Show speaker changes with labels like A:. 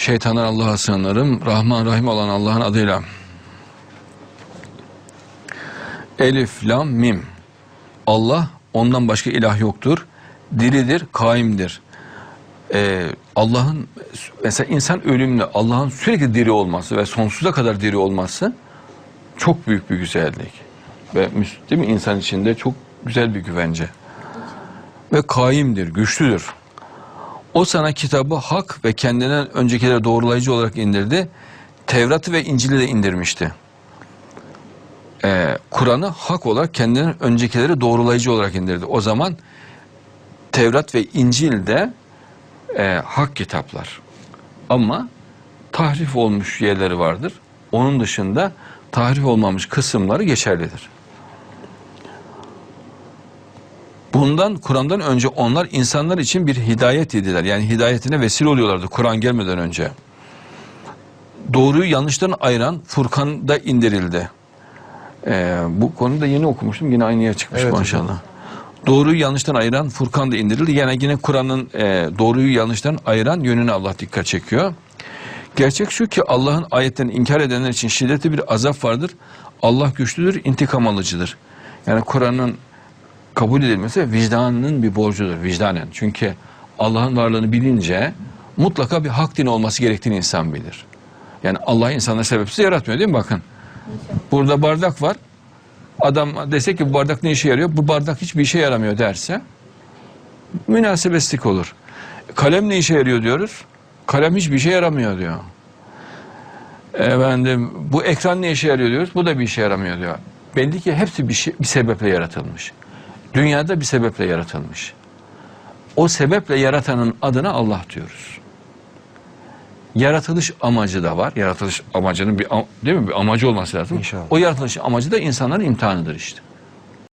A: Şeytandan Allah'a sığınırım. Rahman Rahim olan Allah'ın adıyla. Elif, Lam, Mim. Allah ondan başka ilah yoktur. Diridir, kaimdir. Ee, Allah'ın mesela insan ölümlü, Allah'ın sürekli diri olması ve sonsuza kadar diri olması çok büyük bir güzellik. Ve değil mi insan içinde çok güzel bir güvence. Ve kaimdir, güçlüdür. O sana kitabı hak ve kendinden öncekileri doğrulayıcı olarak indirdi. Tevrat'ı ve İncil'i de indirmişti. Ee, Kur'an'ı hak olarak kendinden öncekileri doğrulayıcı olarak indirdi. O zaman Tevrat ve İncil de e, hak kitaplar. Ama tahrif olmuş yerleri vardır. Onun dışında tahrif olmamış kısımları geçerlidir. Bundan Kur'an'dan önce onlar insanlar için bir hidayet idiler. Yani hidayetine vesile oluyorlardı Kur'an gelmeden önce. Doğruyu yanlıştan ayıran Furkan'da indirildi. Ee, bu konuda yeni okumuştum. Yine aynı yer çıkmış
B: Evet
A: maşallah. Doğruyu yanlıştan ayıran Furkan da indirildi. Yani yine Kur'an'ın e, doğruyu yanlıştan ayıran yönüne Allah dikkat çekiyor. Gerçek şu ki Allah'ın ayetlerini inkar edenler için şiddetli bir azap vardır. Allah güçlüdür, intikam alıcıdır. Yani Kur'an'ın kabul edilmesi vicdanının bir borcudur, vicdanen. Çünkü Allah'ın varlığını bilince mutlaka bir hak dini olması gerektiğini insan bilir. Yani Allah insanları sebepsiz yaratmıyor değil mi? Bakın. Burada bardak var. Adam dese ki bu bardak ne işe yarıyor? Bu bardak hiçbir işe yaramıyor derse münasebetsizlik olur. Kalem ne işe yarıyor diyoruz? Kalem hiçbir işe yaramıyor diyor. Efendim bu ekran ne işe yarıyor diyoruz? Bu da bir işe yaramıyor diyor. Belli ki hepsi bir, şey, bir sebeple yaratılmış. Dünyada bir sebeple yaratılmış. O sebeple yaratanın adına Allah diyoruz. Yaratılış amacı da var. Yaratılış amacının bir değil mi bir amacı olması lazım.
B: İnşallah.
A: O yaratılış amacı da insanların imtihanıdır işte.